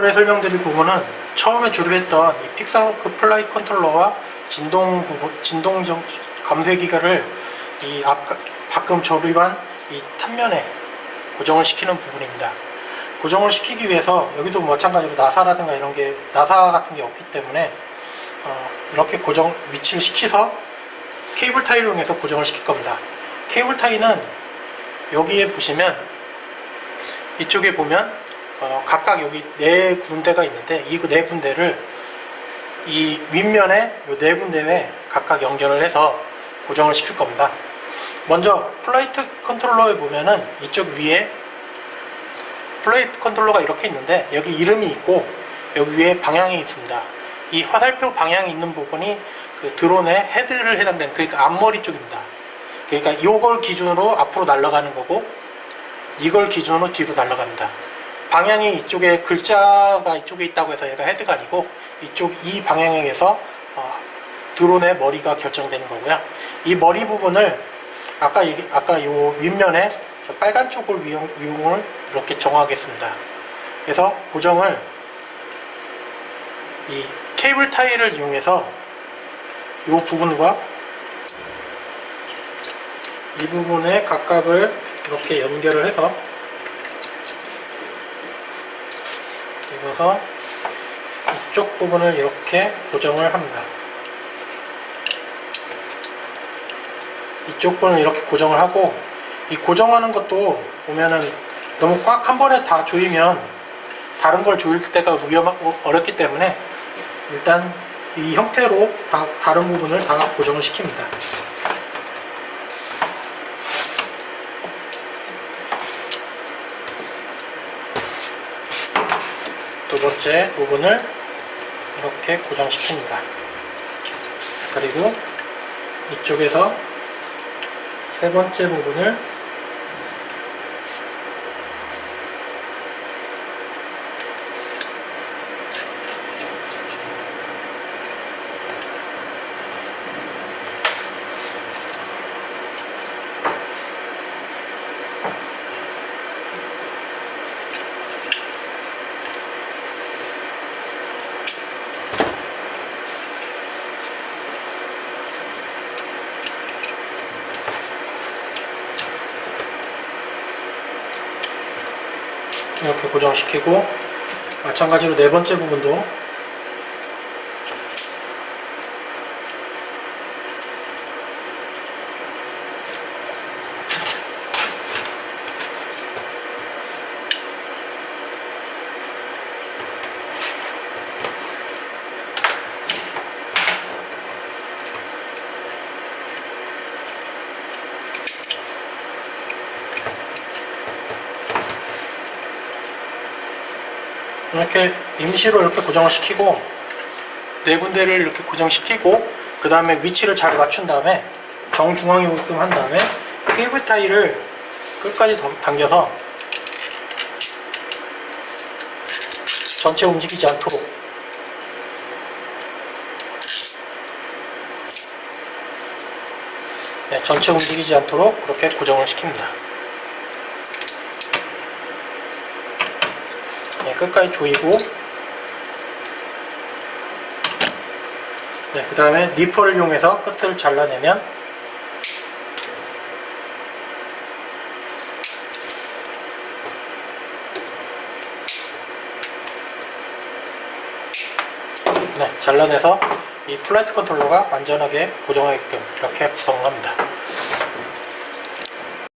이번에 설명드릴 부분은 처음에 조립했던 이 픽사워크 플라이 컨트롤러와 진동 부분, 진동 정- 감쇄 기가를 이 앞, 방금 조립한 이 탑면에 고정을 시키는 부분입니다. 고정을 시키기 위해서 여기도 마찬가지로 나사라든가 이런 게 나사 같은 게 없기 때문에 어, 이렇게 고정 위치를 시켜서 케이블 타이를 이용해서 고정을 시킬 겁니다. 케이블 타이는 여기에 보시면 이쪽에 보면 어, 각각 여기 네 군데가 있는데 이 네 군데를 이 윗면에 이네 군데에 각각 연결을 해서 고정을 시킬 겁니다. 먼저 플라이트 컨트롤러에 보면은 이쪽 위에 플레이트 컨트롤러가 이렇게 있는데 여기 이름이 있고 여기 위에 방향이 있습니다. 이 화살표 방향이 있는 부분이 그 드론의 헤드를 해당되는 그러니까 앞머리 쪽입니다. 그러니까 이걸 기준으로 앞으로 날아가는 거고 이걸 기준으로 뒤로 날아갑니다. 방향이 이쪽에 글자가 이쪽에 있다고 해서 얘가 헤드가 아니고 이쪽 이 방향에서 어, 드론의 머리가 결정되는 거고요. 이 머리 부분을 아까 얘기, 아까 요 윗면에 저 빨간 쪽을 이용, 이용을 이렇게 정하겠습니다. 그래서 고정을 이 케이블 타이를 이용해서 이 부분과 이 부분의 각각을 이렇게 연결을 해서 그래서 이쪽 부분을 이렇게 고정을 합니다. 이쪽 부분을 이렇게 고정을 하고 이 고정하는 것도 보면은 너무 꽉 한 번에 다 조이면 다른 걸 조일 때가 위험하 어렵기 때문에 일단 이 형태로 다 다른 부분을 다 고정을 시킵니다. 두 번째 부분을 이렇게 고정시킵니다. 그리고 이쪽에서 세 번째 부분을 이렇게 고정시키고 마찬가지로 네 번째 부분도 이렇게 임시로 이렇게 고정을 시키고 네 군데를 이렇게 고정시키고 그 다음에 위치를 잘 맞춘 다음에 정중앙에 오게끔 한 다음에 케이블 타이를 끝까지 더- 당겨서 전체 움직이지 않도록 네, 전체 움직이지 않도록 그렇게 고정을 시킵니다. 끝까지 조이고 네, 그 다음에 니퍼를 이용해서 끝을 잘라내면 네, 잘라내서 이 플라이트 컨트롤러가 완전하게 고정하게끔 이렇게 구성을 합니다.